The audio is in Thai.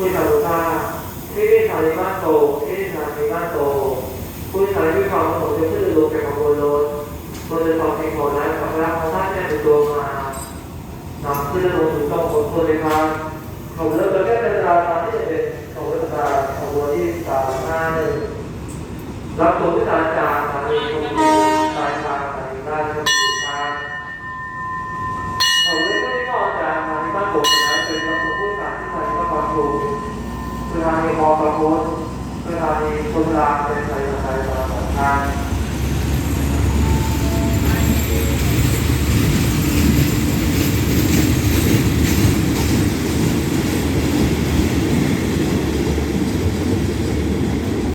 ผู้ชายรู้ว่าที่ที่สานีบ้านโตที่ที่สานีบ้านโตผู้ชายที่ความประสงจะขึ้นลงจากขบวนรถบนรือสองแห่งของนั้นกับพระพระท่านได้เป็นตัวมานำขึ้นลงถึงตรงบนตัวเลยครับของเรือเราแค่เป็นราตาที่จะเป็นของเรือตาของบนที่สามห้าหนึ่งรับตัวผู้ชาจากสถานีตรงนี้สายทางสานีบ้านก็อยู่ทางผมไม่ได้ก็จะมาที่บ้านผมนะเป็นประสบผู้สารที่มาที่บ้านค รูสถานีมอประพุทธสถานีชนรามเป็นสายสายมาสองทาง